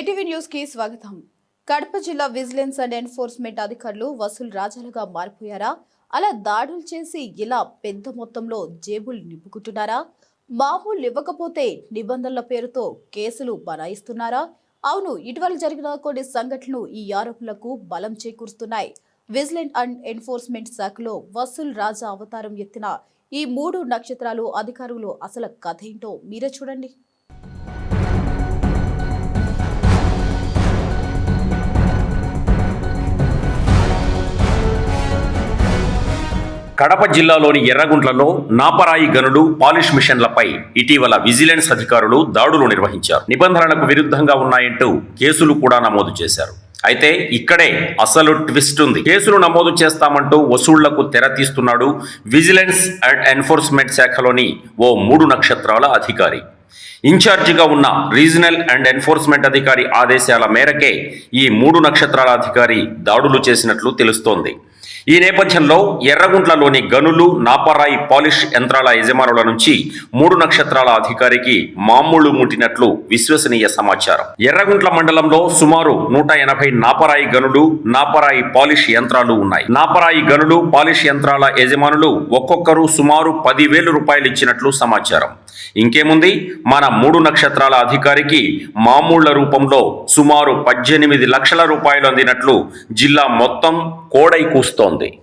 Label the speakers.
Speaker 1: ATV న్యూస్కి స్వాగతం. కడప జిల్లా విజిలెన్స్ అండ్ ఎన్ఫోర్స్మెంట్ అధికారులు వసూలు రాజాలుగా మారిపోయారా? అలా దాడులు చేసి ఇలా పెద్ద మొత్తంలో జేబులు నింపుకుంటున్నారా? మామూలు ఇవ్వకపోతే నిబంధనల పేరుతో కేసులు బనాయిస్తున్నారా? అవును ఇటీవల జరిగిన కొన్ని సంఘటనలు ఈ ఆరోపణలకు బలం చేకూరుస్తున్నాయి. విజిలెంట్ అండ్ ఎన్ఫోర్స్మెంట్ శాఖలో వసూల్ రాజా అవతారం ఎత్తిన ఈ మూడు నక్షత్రాలు అధికారులు అసలు కథ ఏంటో మీరే చూడండి.
Speaker 2: కడప జిల్లాలోని ఎర్రగుంట్లలో నాపరాయి గనులు పాలిష్ మిషన్లపై ఇటీవల విజిలెన్స్ అధికారులు దాడులు నిర్వహించారు. నిబంధనలకు విరుద్ధంగా ఉన్నాయంటూ కేసులు కూడా నమోదు చేశారు. అయితే ఇక్కడే అసలు ట్విస్ట్ ఉంది. కేసులు నమోదు చేస్తామంటూ వసూళ్ళకు తెర తీస్తున్నాడు విజిలెన్స్ అండ్ ఎన్ఫోర్స్మెంట్ శాఖలోని ఓ మూడు నక్షత్రాల అధికారి. ఇన్ఛార్జిగా ఉన్న రీజనల్ అండ్ ఎన్ఫోర్స్మెంట్ అధికారి ఆదేశాల మేరకే ఈ మూడు నక్షత్రాల అధికారి దాడులు చేసినట్లు తెలుస్తోంది. ఈ నేపథ్యంలో ఎర్రగుంట్లలోని గనులు నాపరాయి పాలిష్ యంత్రాల యజమానుల నుంచి మూడు నక్షత్రాల అధికారికి మామూలు ముట్టినట్లు విశ్వసనీయ సమాచారం. ఎర్రగుంట్ల మండలంలో సుమారు నూట ఎనభై నాపరాయి గనులు నాపరాయి పాలిష్ యంత్రాలు ఉన్నాయి. నాపరాయి గనులు పాలిష్ యంత్రాల యజమానులు ఒక్కొక్కరు సుమారు పదివేలు రూపాయలు ఇచ్చినట్లు సమాచారం. ఇంకేముంది? మన మూడు నక్షత్రాల అధికారికి మామూళ్ళ రూపంలో సుమారు పద్దెనిమిది లక్షల రూపాయలు అందినట్లు జిల్లా మొత్తం కోడై కూస్తోంది.